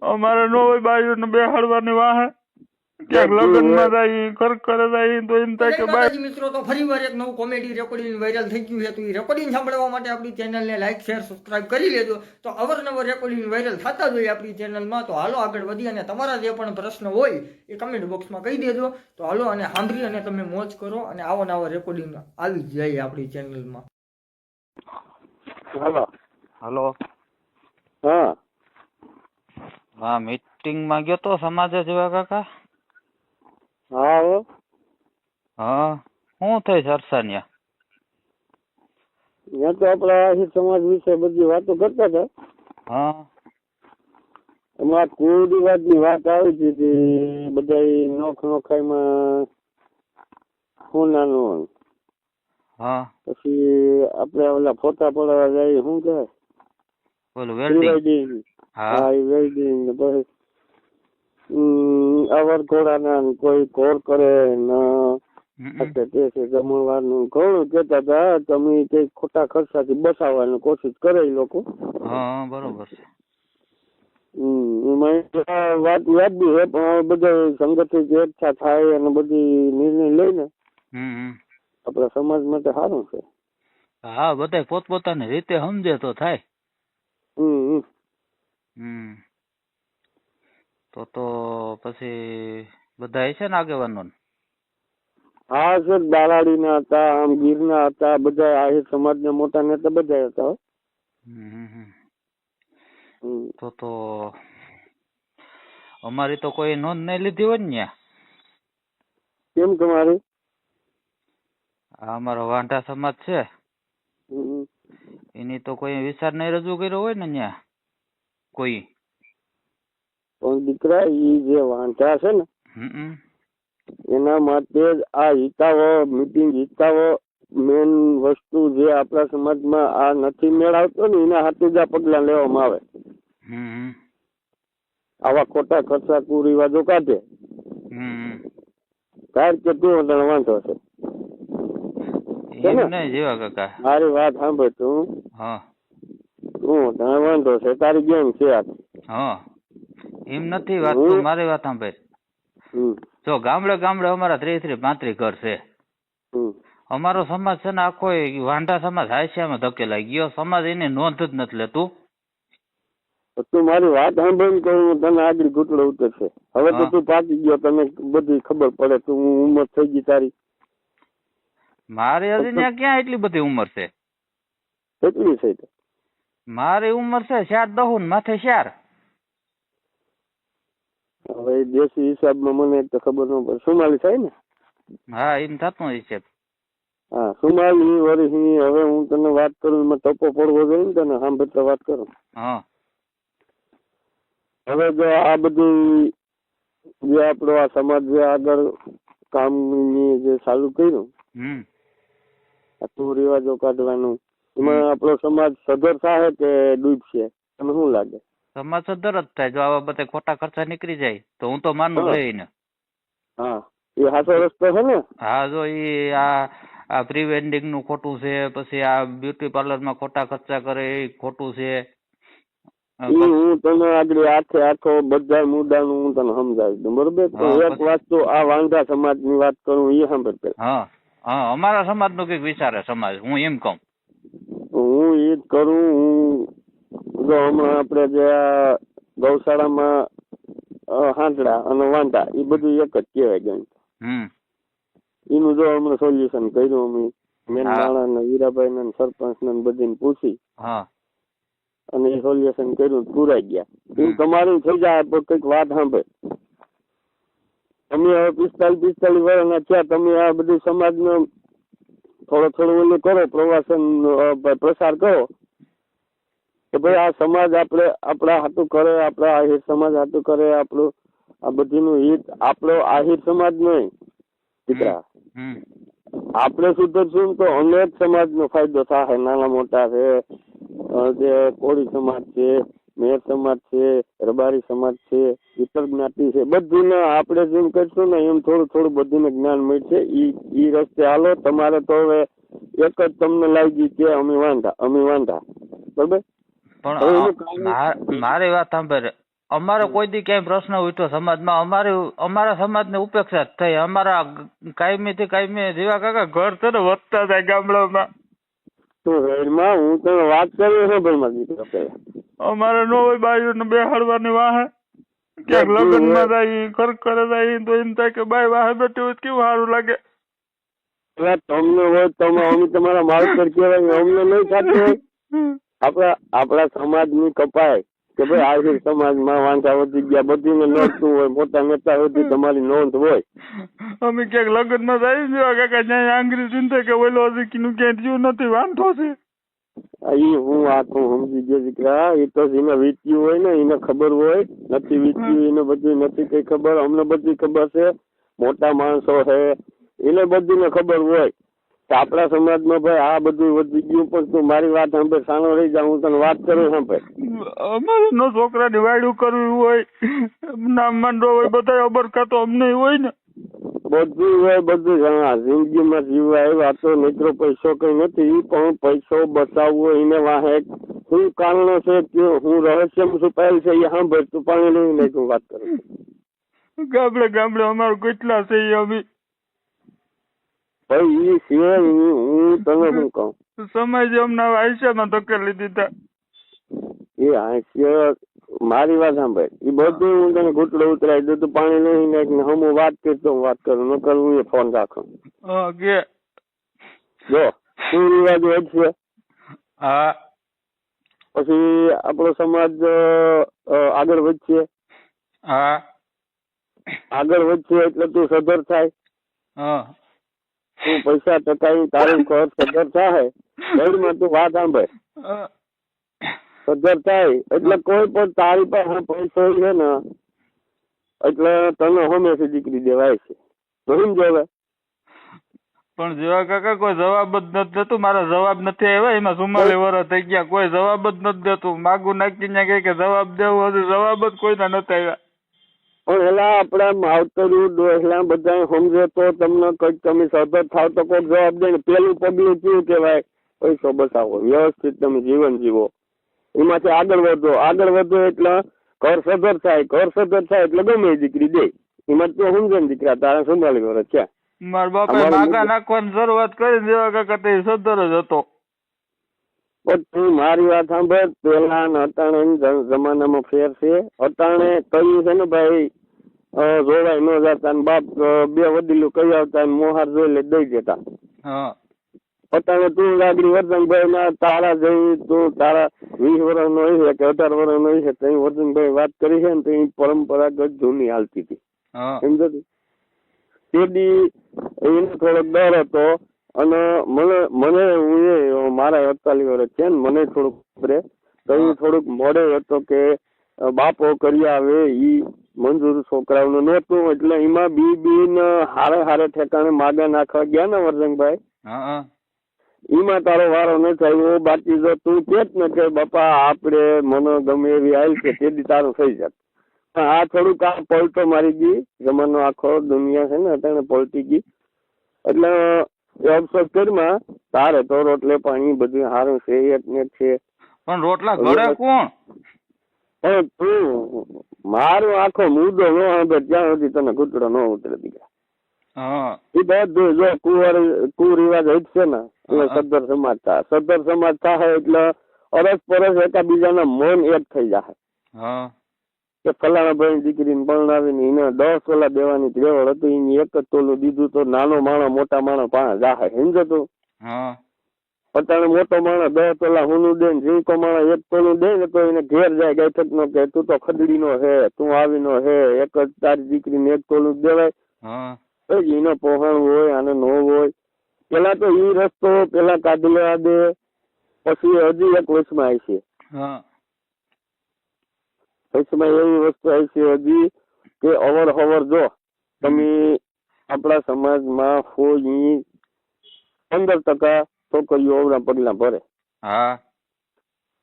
અમારે નો હોય બાજુ ને બેહાડવાની વાહ. ક્યાંક લગ્નમાં જાય કર કરે જાય તો એમ થાય કે બાય મિત્રો તો ફરી વાર એક નવું કોમેડી રેકોર્ડિંગ વાયરલ થઈ ગયું છે તો એ રેકોર્ડિંગ સાંભળવા માટે આપણી ચેનલને લાઈક શેર સબસ્ક્રાઇબ કરી લેજો. તો અવરનવર રેકોર્ડિંગ વાયરલ થતા જોઈએ હોય આપણી ચેનલમાં તો હાલો આગળ વધી અને તમારા જે પણ પ્રશ્ન હોય એ કમેન્ટ બોક્સમાં કહી દેજો. તો હાલો અને સાંભળી અને તમે મોજ કરો અને આવો નવા રેકોર્ડિંગ આવી જાય આપણી ચેનલમાં હાલો. હલો. હા. હા મીટિંગમાં ગયો તો સમાજ જેવા કાકા? હા હો. હા. શું થઈ સરસાનિયા ન્યા ત્યાં તો આપણા આહિર સમાજ વિશે બધી વાતો કરતા હતા. હા. એમાં કુરિવાજની વાત આવી હતી કે બધા નોખ નોખાઈમાં સોનાનું હા. પછી આપણે ઓલા ફોટા પડાવવા જાય શું કહેવાય બોલો વેલ્ડિંગ હા. એ વેલ્ડિંગ ને પછી અવર ઘોડાના ને કોઈ કોર કરે ને. તે છે જમણવારનું ઘણું કેતા હતા તમે કઈ ખોટા ખર્ચાથી બસાવવાની કોશિશ કરે લોકો. હા બરોબર છે. વાત વાજબી છે પણ બધા સંગઠિત એકઠા થાય અને બધી નિર્ણય લઈને. આપણા સમાજ માટે સારું છે. હા બધા પોતપોતાની રીતે સમજે તો થાય. હમ તો તો પછી બધા છે ને આગેવાનો હા સર દાલાડીના હતા આમ ગીરના હતા બધા આહિર સમાજના મોટા નેતા બધા હતા. તો તો અમારી તો કોઈ નોંધ નહીં લીધી હોય ને કેમ તમારી? આ અમારો વાંઢા સમાજ છે. હમ. એની તો કોઈ વિચાર નહીં રજૂ કર્યો હોય ને ન્યા. કોઈ. પણ દીકરા ઈ જે વાંચા છે ને એના માટે જ આ હિતાવો મીટિંગ હિતાવો મેન વસ્તુ જે આપણા સમાજમાં આ નથી મેળવતો ને એના હાથે જ આ પગલા લેવામાં આવે. હમ આવા ખોટા ખર્ચા કુરિવાજો કાઢે. હમ કારણ કે તું વાંધો છે. જેવા કાકા. મારી વાત સાંભળ તું. હા. તને વાંધો છે તારી ગેમ છે આ. હા. એમ નથી વાત તું મારી વાત સાંભળ. જો ગામડે ગામડે અમારા ત્રીસ ત્રીસ પાંત્રીસ ઘર છે. અમારો સમાજ છે ને આખો એ વાંઢા સમાજ હાસ્યામાં ધકેલાઈ ગયો. સમાજ એની નોંધ જ નથી લેતું. તું મારી વાત સાંભળીને કહું હું તને આગળ ઘૂંટડો ઉતરશે. હવે તો તું પાકી ગયો તને બધી ખબર પડે. તું ઉંમર થઈ ગઈ તારી. મારી હજી ત્યાં ક્યાં એટલી બધી ઉંમર છે? કેટલી છે મારી ઉંમર છે ચાર દહુન માથે ચાર. હવે દેશી હિસાબમાં મને તો ખબર ન પડે. સુમાલી થાય ને? હા એમ થતું હશે હા સુમાલી વર્ષની હવે હું તને વાત કરું એમાં ટપો પડવો જોઈએ ને તને? સાંભળતા વાત કરું. હા. હવે જો આ બધું જે આપણો આ સમાજ જે આગળ કામની જે ચાલુ કર્યું હમ. આ તું રિવાજો કાઢવાનું? એમાં આપણો સમાજ સધર થાય કે ડૂબશે? તમને શું લાગે? સમાજ સધર જ થાય. જો આવા બધા ખોટા ખર્ચા નીકળી જાય તો હું તો માનું હા. લઈને. હા. એ સાચો રસ્તો છે ને? હા જો એ આ આ પ્રી વેડિંગનું ખોટું છે પછી આ બ્યુટી પાર્લરમાં ખોટા ખર્ચા કરે એ ખોટું છે. હું તને આગળ આખે આખો બધા મુદ્દાનું હું તને સમજાવી દઉં. બરોબર? એક વાત તો આ વાંઢા સમાજની વાત કરું એ સાંભળ હા. હા અમારા સમાજનું કંઈક વિચારે સમાજ. હું એમ કહું. હું એ જ કરું હું જો હમણાં આપણે જે આ ગૌશાળામાં અ, અને વાંઢા એ બધું એક જ કહેવાય ગણિત હમ. એનું જો હમણાં સોલ્યુશન કર્યું અમે મેન હા. માણા ને હીરાભાઈ ને સરપંચ ને બધીને પૂછી. હા. અને એ સોલ્યુશન કર્યું પૂરાઈ પુરાઈ ગયા. એ તમારું થઈ જાય પણ કંઈક વાત સાંભળ. તમે હવે પિસ્તાલીસ પિસ્તાલીસ વર્ષના થયા તમે આ બધું સમાજનો થોડો થોડો ઓલું કરો પ્રવાસન પ્રસાર કરો. કે ભાઈ આ સમાજ આપણે આપણા હાથું કરે આપણા આહિર સમાજ હાથું કરે આપણું આ બધીનું હિત આપણો આહિર સમાજ નહીં. દીકરા આપણે સુધરશું તો અનેક સમાજનો ફાયદો થાય. નાના મોટા છે જે કોળી સમાજ છે મેર સમાજ છે રબારી સમાજ છે ઇતર જ્ઞાતિ છે બધું આપણે જેમ કરશું ને એમ થોડું થોડું બધું જ્ઞાન મળશે. ઈ ઈ રસ્તે હાલો તમારે તો હવે એક જ તમને લાગી કે અમે વાંધા અમે વાંધા બરોબર? પણ મારી વાત સાંભળે. અમારે કોઈ દી ક્યાંય પ્રશ્ન ઉઠ્યો સમાજમાં. અમારી અમારા સમાજને ઉપેક્ષા જ થઈ. અમારા કાયમી થી કાયમી જેવા કાકા ઘર છે ને વધતા જાય ગામડામાં તો રેડમાં હું તને વાત કરી છે ભાઈ મારી દીકરા અમારે ન હોય બાયું ને બેહાડવાની વાહે. ક્યાંક બધું લગ્નમાં જાય કર કરે જાય તો એમ થાય કે બાય વાહે બેઠી હોય કેવું સારું લાગે? તમને હોય તમે અમે તમારા માવતર કહેવાય અમને નહીં થતું હોય. આપણા આપણા સમાજની કપાય. કે ભાઈ આહિર સમાજમાં વાંધા વધી ગયા બધીને નોંધતું હોય મોટા નેતા સુધી તમારી નોંધ હોય. અમે ક્યાંક લગ્નમાં જાય છે કાકા જ્યાં આંગળી ચિંતા કે ઓલો હજી કીનું ક્યાંય થયું નથી વાંધો છે. આ હું આ તો સમજી ગયો દીકરા એ તો એને વીત્યું હોય ને એને ખબર હોય નથી વીત્યું એને બધું નથી કઈ ખબર અમને બધી ખબર છે મોટા માણસો છે એને બધીને ખબર હોય. આપણા સમાજમાં ભાઈ આ બધું વધી ગયું પણ તું મારી વાત સાંભળે સાનો રહી જા હું તને વાત કરું સાંભળે. અમારે નો છોકરાની વાયડું કરવી હોય નામ માંડો હોય બધા અબરકા તો અમને હોય ને? બધું હોય બધું. હા જિંદગીમાં જીવવા આવ્યા તો મિત્રો પૈસો કઈ નથી પણ પૈસો બચાવવો એને વાહે શું કારણો છે કે હું રહસ્ય છુપાયેલ છે એ સાંભળ તું પાણી લઈ નહીં તું વાત કરું. ગામડે ગામડે અમારું કેટલા છે એ અમે? ભાઈ એ છે હું તને શું કહું? સમાજે અમને આયુષ્યમાં ધકેલી દીધા એ હાસ્ય મારી વાત સાંભળ. એ બધું હું તને ઘૂંટડો ઉતરાઈ દઉં તું પાણી લઈ નાખ ને હું વાત કરતો હું વાત કરું ન કરું એ ફોન રાખો. કે. જો શું રિવાજ છે? હા. પછી આપણો સમાજ આગળ વધશે? હા. આગળ વધશે એટલે તું સધર થાય? હા. તું પૈસા ટકાવી તારું ઘર સધર થાય ઘરમાં તું વાત સાંભળ. હા. થાય એટલે કોઈ પણ તારી પાસે પૈસો છે ને એટલે તને હંમેશા દીકરી દેવાય છે. સમજો પણ જેવા કાકા કોઈ જવાબ જ નથી દેતું. મારા જવાબ નથી આવ્યા. એમાં સુમાલી વર્ષ થઈ ગયા. કોઈ જવાબ જ નથી દેતું. માગું નાખી ને કે જવાબ દેવું હશે જવાબ જ કોઈના નથી આવ્યા. પણ એલા આપડા માવતરું ડોસલા બધા સમજે તો તમને કઈ તમે સતત થાવ તો કોઈક જવાબ દે ને પેલું પગલું કેવું કહેવાય? પૈસો બતાવો વ્યવસ્થિત તમે જીવન જીવો. એમાંથી આગળ વધો. આગળ વધો એટલે ઘર સદર થાય. ઘર સધર થાય એટલે ગમે દીકરી દે. એમાં તો સમજે ને દીકરા તારા સંભાળી વર્ષ છે મારા બાપા અમારું નાખવાની શરૂઆત કરી દેવા કાકા તે સધર જ હતો. પછી મારી વાત સાંભળ. પેલા અટાણે જમાનામાં ફેર છે. અટાણે કહ્યું છે ને ભાઈ જોવાય ન જતા ને બાપ બે વડીલું કહી આવતા ને મોહાર જોઈ લે દઈ જતા હા. તું લાગડી વર્ધનભાઈ ના તારા જેવી તું તારા વીસ વર્ષ નો છે કે અઢાર વર્ષ નો છે તો વર્ધનભાઈ વાત કરી છે ને તો પરંપરાગત જૂની હાલતી હતી. હા. સમજો તું? તે દી એને થોડોક ડર હતો અને મને મને હું એ મારા અડતાલીસ વર્ષ છે ને મને થોડુંક તો એ થોડુંક મોડે હતો કે બાપો કરી આવે ઈ મંજૂર છોકરાઓનું નહોતું એટલે એમાં બી બી ને હારે હારે ઠેકાણે માગા નાખવા ગયા ને વરસંગભાઈ એમાં તારો વારો ન થયો બાકી જો તું કેત ને કે બાપા આપણે મને ગમે એવી આવી છે તે દી તારું થઈ જાત. પણ આ થોડુંક આ પલટો મારી ગઈ જમાનો આખો દુનિયા છે ને અત્યારે પલટી ગઈ. એટલે અવસર કરીમાં તારે તો રોટલે પાણી બધું સારું છે એક ને છે. પણ રોટલા ઘડે કોણ? પણ તું મારો આખો મુદ્દો ન આગળ ત્યાં સુધી તને ઘૂંટડો ન ઉતરે દીકરા. એ બધું જો કુવર કુરિવાજ હટશે ને એટલે સદ્ધર સમાજ થાય સદ્ધર સમાજ થાય એટલે અરસ પરસ એકાબીજાના મન એક થઈ જાય કે ફલાણા ભાઈ દીકરીને પરણાવીને એને દસ ઓલા દેવાની રેવડ હતી એની એક જ તોલું દીધું તો નાનો માણો મોટા માણસ પાસે જાહે. સમજો તું. અત્યારે મોટો માણસ દસ તોલા હુનું દે ને જીવકો માણસ એક તોલું દે ને તો એને ઘેર જાય ગાયઠક નો કે તું તો ખદડી નો હે તું આવી નો હે એક જ તારી દીકરીને એક તોલું દેવાય. એનો પહોંચાણ હોય આને નો હોય. પેલા તો ઈ રસ્તો પેલા કાઢી લેવા દે પછી હજી એક વચમાં આવી છે. હા. વચમાં એવી વસ્તુ આવી છે હજી કે અવર હવર જો તમે આપણા સમાજમાં હોય પંદર ટકા છોકરીઓ અવરા પગલા ભરે. હા.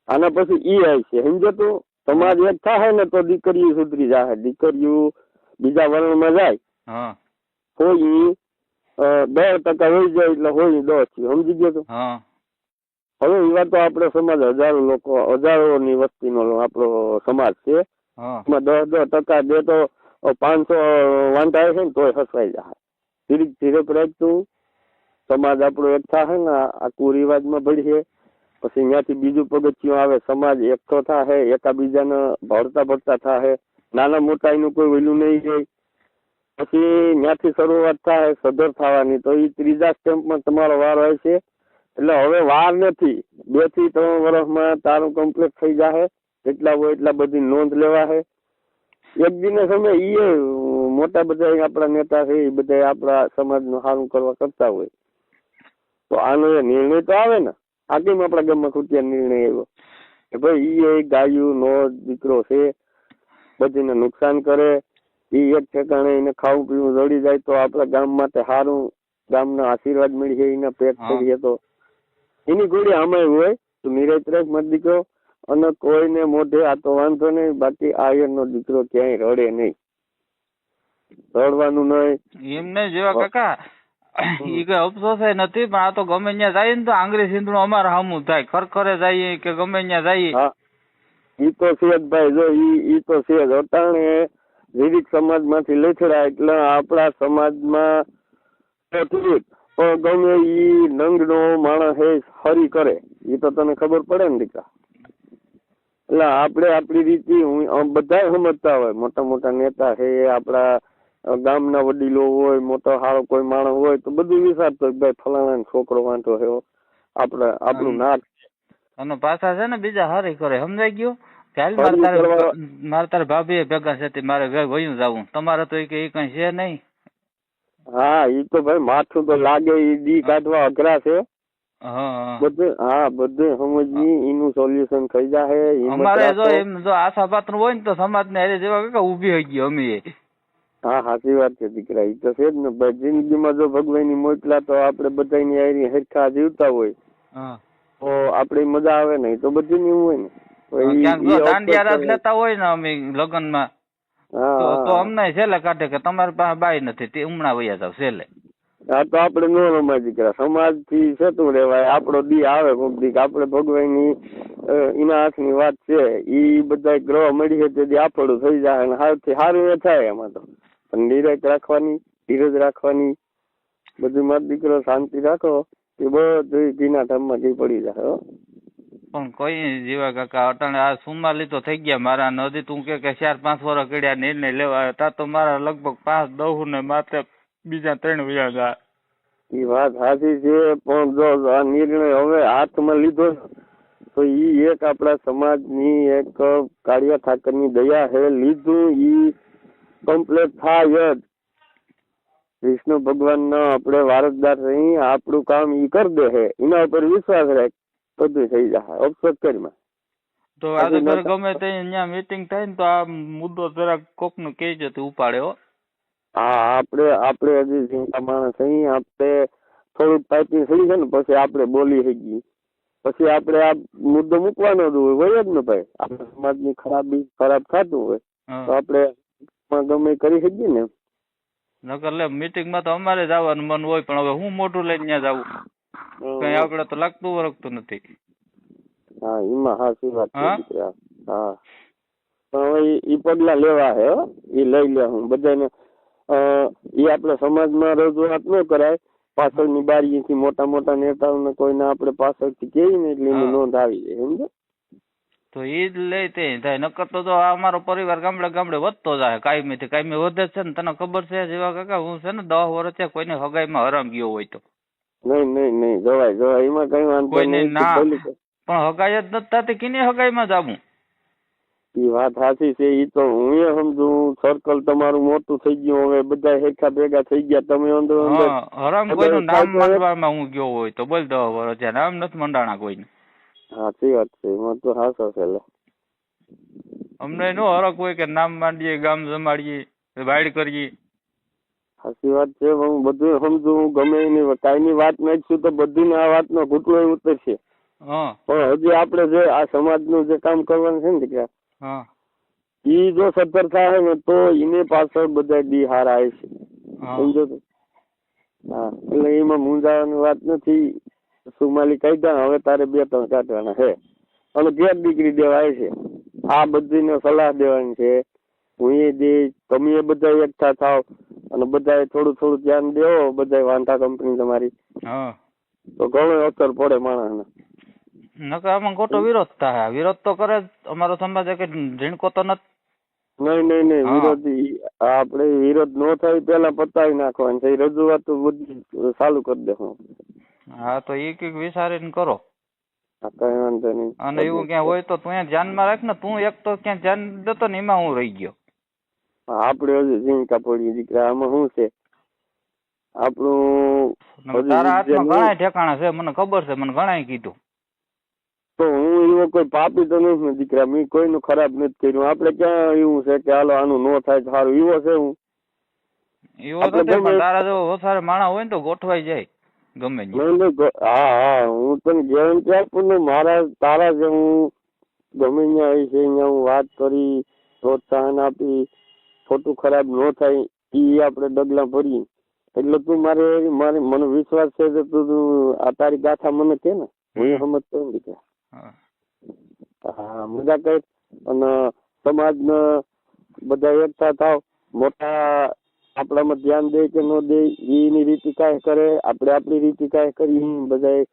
આના પછી ઈ આવી છે. સમજો તું? સમાજ એક થાય ને તો દીકરીઓ સુધરી જાય દીકરીઓ બીજા વર્ણમાં જાય. હા. કોઈ દસ ટકા હોય જાય એટલે હોય દસ. સમજી ગયો તું? હા. હવે એવા તો આપણો સમાજ હજારો લોકો હજારોની વસ્તીનો આપણો સમાજ છે. એમાં દસ દસ ટકા બે તો પાંચસો વાંધા છે ને તોય હસવાઈ જાય ધીરે ધીરે પ્રયત્ન સમાજ આપણો એક થાય ને આ કુરિવાજમાં ભળીએ. પછી ત્યાંથી બીજું પગથિયું આવે, સમાજ એકઠો થાય એકાબીજાને ભળતા ભળતા થાય નાના મોટા એનું કોઈ વહેલું નહીં હોય. પછી ત્યાંથી શરૂઆત થાય સદર થવાની. તો એ ત્રીજા સ્ટેમ્પમાં તમારો વાર હોય છે. એટલે હવે વાર નથી. બેથી ત્રણ વર્ષમાં તારું કમ્પ્લીટ થઈ જાય એટલા હોય એટલા બધી નોંધ લેવા છે એક દિને સમય એ, મોટા બધા આપણા નેતા છે એ બધા આપણા સમાજનું સારું કરવા કરતા હોય. તો આનો એ નિર્ણય તો આવે ને. આ કેમ આપણા ગામમાં ખૂટ્યા નિર્ણય આવ્યો? કે ભાઈ એ ગાયું નો દીકરો છે બધીને નુકસાન કરે એ એક ઠેકાણે એને ખાવું પીવું જડી જાય તો આપણા ગામ માટે સારું ગામના આશીર્વાદ મળીએ એના પેટ. કરીએ તો. એની ગોળી આમાં હોય તો નિરાશ રાખ મત દીકરો અને કોઈને મોઢે આ તો વાંધો નહીં બાકી આયર નો દીકરો ક્યાંય રડે નહીં. રડવાનું નહીં. એમને જેવા કાકા ઈ અફસોસ નથી પણ આ તો ગમે ત્યાં જાય ને તો આંગળી સિંધણું અમારે સામું થાય. ખરખરે જઈએ કે ગમે ત્યાં જઈએ. ઈ તો સિયતભાઈ જો ઈ ઈ તો સિયત અટાણે વિવિધ સમાજમાંથી લેછડા એટલે આપણા સમાજમાં પણ ગમે ઈ નંગનો માણસ હે હરી કરે. ઈ તો તને ખબર પડે ને દીકરા એટલે આપણે આપણી રીતે બધા સમજતા હોય. મોટા મોટા નેતા છે આપણા ગામના વડીલો હોય મોટો હારો કોઈ માણસ હોય તો બધું વિચારતો ભાઈ ફલાણા છોકરો વાંધો છે આપણે આપણું નાક અને પાછા છે ને બીજા હારી કરે સમજાઈ ગયું? મારે તારે મારે તારે ભાભી ભેગા છે મારે ઘર વયું જવું. તમારે તો એ કે કઈ છે નહીં? હા એ તો ભાઈ માથું તો લાગે ઈ દી કાઢવા અઘરા છે. બધું હા બધું સમજી એનું સોલ્યુશન થઈ જાય અમારે જો એમ જો આશા પાત્ર હોય ને તો સમાજ ને હારે જેવા કાકા ઊભી હોય ગઈ અમે. હા સાચી વાત છે દીકરા ઈ તો છે જ ને. જિંદગીમાં જો ભગવાનની મોકલા તો આપણે બધાની આયરી હરખા જીવતા હોય. તો આપણે મજા આવે ને તો હોય ને. તો દાંડિયા રાસ લેતા હોય ને અમે લગ્નમાં તો તો. અમને છેલ્લે કાઢે કે તમારી પાસે બાઈ નથી તે હમણાં વયા જાવ છેલ્લે. આ તો આપણે નો રમાય દીકરા સમાજથી સેતું રેવાય આપણો દી આવે કોક દી ની આપણે ભગવાનની એના હાથની વાત છે. ઈ બધા ગ્રહ મળી છે તેથી આપણું થઈ જાય અને સારું એ થાય એમાં તો. પણ રાખવાની ધીરજ રાખવાની બધું મારો દીકરો શાંતિ રાખો એ બધું ઘીના ધામમાં જઈ પડી જાય હો. પણ કોઈ જીવા કાકા અટાણે આ સુમાલી તો થઈ ગયા મારા નદી તું કે કે ચાર પાંચ વર્ષ કર્યા નિર્ણય લેવા તા તો મારા લગભગ પાંચ દહુ ને માત્ર બીજા ત્રણ વયા ગયા એ વાત સાચી છે પણ જો આ નિર્ણય હવે હાથમાં લીધો તો ઈ એક આપણા સમાજની એક કાળિયા ઠાકરની દયા હે લીધું ઈ કમ્પ્લીટ થાય જ. વિષ્ણુ ભગવાનનો આપણે વારસદાર રહી આપણું કામ ઈ કરી દે હે. એના ઉપર વિશ્વાસ રાખ બધું થઈ જાય અફસોસ કરીમાં તો આજે ઘરે ગમે તે અહીંયા મીટિંગ થાય ને તો આ મુદ્દો જરાક કોકનું કહેજો તો ઉપાડે હો. હા આપણે આપણે હજી જીવતા માણસ અહીં આપણે થોડુંક પાઇપિંગ થઈ છે ને પછી આપણે બોલી શકીએ. પછી આપણે આ મુદ્દો મૂકવાનો જ હોય હોય જ ને ભાઈ. આપણા સમાજની ખરાબી ખરાબ થતું હોય તો. આપણે માં ગમે કરી શકીએ ને? નકર લે મીટિંગમાં તો અમારે જવાનું મન હોય પણ હવે હું મોટું લઈને ત્યાં જવું કઈ આપણે તો લાગતું વરગતું નથી. હા એમાં સાચી વાત છે હા? પણ હવે ઈ પગલા લેવા હે ઈ લઈ લે હું. બધાને એ ઈ આપણે સમાજમાં રજૂઆત ન કરાય. પાછળની બારીએથી મોટા મોટા નેતાઓને કોઈને આપણે પાછળથી કેવી ને એટલે એની નોંધ આવી જાય સમજો તો એ જ લઈ તે થાય. નકર તો જો આ અમારો પરિવાર ગામડે ગામડે વધતો જાય કાયમથી કાયમી વધે છે ને તને ખબર છે જેવા કાકા હું છે ને દસ વર્ષ થયા કોઈને હગાઈમાં હરામ ગયો હોય તો. નહીં નહીં નહીં. જવાય જવાય. એમાં કઈ વાંધો કોઈને ના. પણ હગાઈ જ નથી થતી. કિની હગાઈમાં જાવું? એ વાત સાચી છે. એ તો હું એ સમજુ સર્કલ તમારું મોટું થઈ ગયું. હવે બધા હેઠા ભેગા થઈ ગયા. તમે અંદર હરામ કોઈનું નામ માંડવામાં હું ગયો હોય તો. બોલ દસ વર્ષ નામ નથી મંડાણા કોઈને. સાચી વાત છે એમાં તો હાસો છે અમને નો હરક હોય કે નામ માંડીએ ગામ જમાડીએ વાડ કરીએ. સાચી વાત છે હું બધું સમજુ હું ગમે એની કાયમી વાત નાખશું તો બધીને આ વાતનો ઘૂંટલો ઉતરશે પણ હજી આપણે જે આ સમાજનું જે કામ કરવાનું છે ને કે હા. ઈ જો સદ્ધર થાય ને તો એને પાછળ બધા બી હાર આવે છે. સમજો તો હા એટલે એમાં મૂંઝાવાની વાત નથી. સુમાલી દે હવે તારે બે ત્રણ કાઢવાના છે. અને ઘેર દીકરી દેવાય છે. આ બધીને સલાહ દેવાની છે. હું એ દે તમે બધા એકઠા થાવ અને બધાએ થોડું થોડું ધ્યાન દેવો બધા વાંધા કંપની તમારી. તો ઘણો અસર પડે માણસને. નકર આમાં ખોટો વિરોધ થાય. વિરોધ તો કરે જ. અમારો સમાજ કે ઝીણકો તો નથી. નહીં નહીં નહીં. વિરોધી આપણે વિરોધ નો થાય પેલા પતાવી નાખવાની છે. એ રજૂઆત તો બધી ચાલુ કરી દેવું હા તો એ કંઈક વિચારીને કરો. કઈ વાંધો નહીં. અને એવું ક્યાં હોય તો તું ધ્યાનમાં રાખ ને તું એક તો ક્યાં ધ્યાન દેતો ને એમાં હું રહી ગયો. આપણે હજી ઝીંકા પડી દીકરા આમાં શું છે? આપણું તારા હાથમાં ઘણા ઠેકાણા છે મને ખબર છે મને ઘણા કીધું. તો હું એવો કોઈ પાપી તો નથી દીકરા મેં કોઈનું ખરાબ નથી કર્યું. આપણે ક્યાં એવું છે કે હાલો આનું નો થાય સારું. એવો છે હું. એવો તો તારા જો વધારે માણસ હોય ને તો ગોઠવાઈ જાય. ગમે હા હા હું તને ગેરંટી આપું ને મારા તારા જે હું ગમે ત્યાં આવી છે અહીંયા હું વાત કરી પ્રોત્સાહન આપી ખોટું ખરાબ ન થાય એ આપણે ડગલા ભરી એટલે તું મારે મારે મને વિશ્વાસ છે કે તું આ તારી ગાથા મને કે ને? હું સમજતો કે. દીકરા હા. હા મજા કઈ અને સમાજને બધા એકઠા થાવ. મોટા આપણામાં ધ્યાન દે કે ન દે એની રીતિ કાંઈ કરે આપણે આપણી રીતિ કાંઈ કરીએ બધા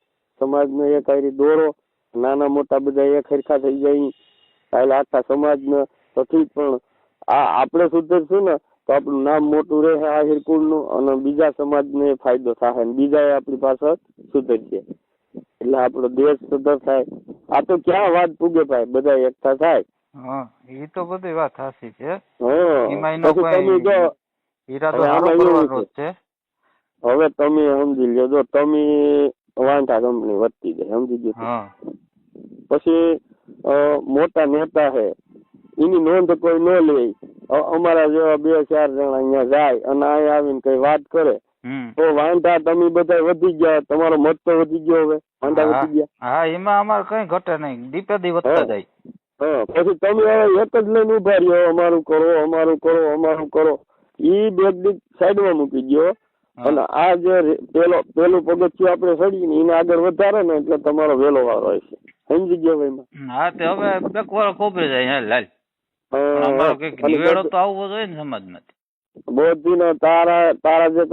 સમાજને એક હારી દોરો નાના મોટા બધા એક હરખા થઈ જાય. કાલે આખા સમાજને તો ઠીક પણ આ આપણે સુધરશું ને તો આપણું નામ મોટું રહે આ હિરકુળનું અને બીજા સમાજને ફાયદો થાય ને બીજા આપણી પાસે સુધરશે એટલે આપણો દેશ સુધર થાય. આ તો ક્યાં વાત પૂગે ભાઈ? બધા એકઠા થાય. હા એ તો બધી વાત સાચી છે. હા એમાં એનો કોઈ ઈરાદો હવે સારો કરવાનો છે. હવે તમે સમજી લ્યો જો તમે વાંઢા કંપની વધતી જાય સમજી ગયો પછી મોટા નેતા છે એની નોંધ કોઈ ન લે. અમારા જેવા બે ચાર જણા અહીંયા જાય અને અહીંયા આવીને કઈ વાત કરે તો વાંધા તમે બધા વધી ગયા તમારો મત તો વધી ગયો હવે વાંધા વધી ગયા. હા એમાં અમારે કઈ ઘટે નહીં દીપે દી વધતા. જાય. હા પછી તમે હવે એક જ લઈને ઊભા રહ્યો અમારું કરો અમારું કરો અમારું કરો. ઈ બેગ દીક સાઈડમાં મૂકી ગયો અને આ જે પેલો પેલું પગથિયું આપણે ચડીને એને આગળ વધારે ને એટલે તમારો વેલો વારો હશે સમજી ગયો ભાઈ હા તે હવે બેક વાર ખોબરી જાય હે લાલ. અમારો કે નિવેડો તો આવવો જોઈએ ને સમાજમાંથી બૌદ્ધિનો તારા તારા જે